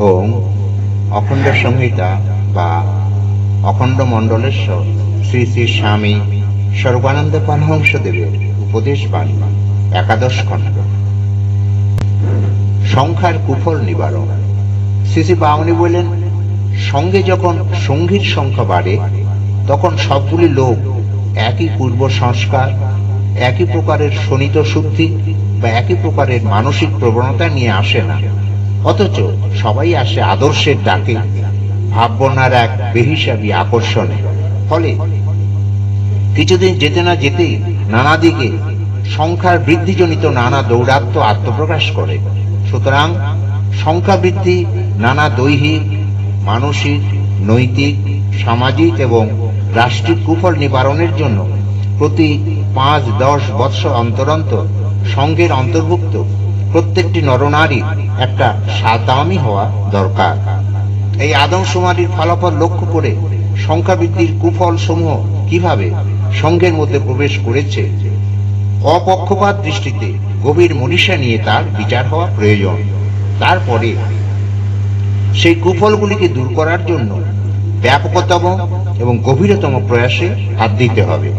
ওং অখণ্ড সংহিতা বা অখণ্ড মণ্ডলেশ্বর শ্রী শ্রী স্বামী সর্বানন্দ পারমহংসদেবের উপদেশ বাণী, একাদশ খণ্ড। সংখ্যার কুফল নিবারণ। শ্রী শ্রী বামনি বললেন, সঙ্গে যখন সঙ্গীর সংখ্যা বাড়ে, তখন সবগুলি লোক একই পূর্ব সংস্কার, একই প্রকারের শোণিত শুদ্ধি বা একই প্রকারের মানসিক প্রবণতা নিয়ে আসে না। অথচ সবাই আসে আদর্শের ডাকে ভাবনার এক বেহিসাবি আকর্ষণে। ফলে কিছুদিন যেতে না যেতেই নানা দিকে সংখ্যার বৃদ্ধিজনিত নানা দৌরাত্ম আত্মপ্রকাশ করে। সুতরাং সংখ্যা বৃদ্ধি নানা দৈহিক, মানসিক, নৈতিক, সামাজিক এবং রাষ্ট্রিক কুফল নিবারণের জন্য প্রতি পাঁচ দশ বৎসর অন্তর অন্তর সংঘের অন্তর্ভুক্ত প্রত্যেকটি নরনারীর একটা সাতামি হওয়া দরকার। এই আদমশুমারির ফলাফল লক্ষ্য করে সংখ্যা বৃদ্ধির কুফল সমূহ কীভাবে সংঘের মধ্যে প্রবেশ করেছে, অপক্ষপাত দৃষ্টিতে গভীর মনীষা নিয়ে তার বিচার হওয়া প্রয়োজন। তারপরে সেই কুফলগুলিকে দূর করার জন্য ব্যাপকতম এবং গভীরতম প্রয়াসে হাত দিতে হবে।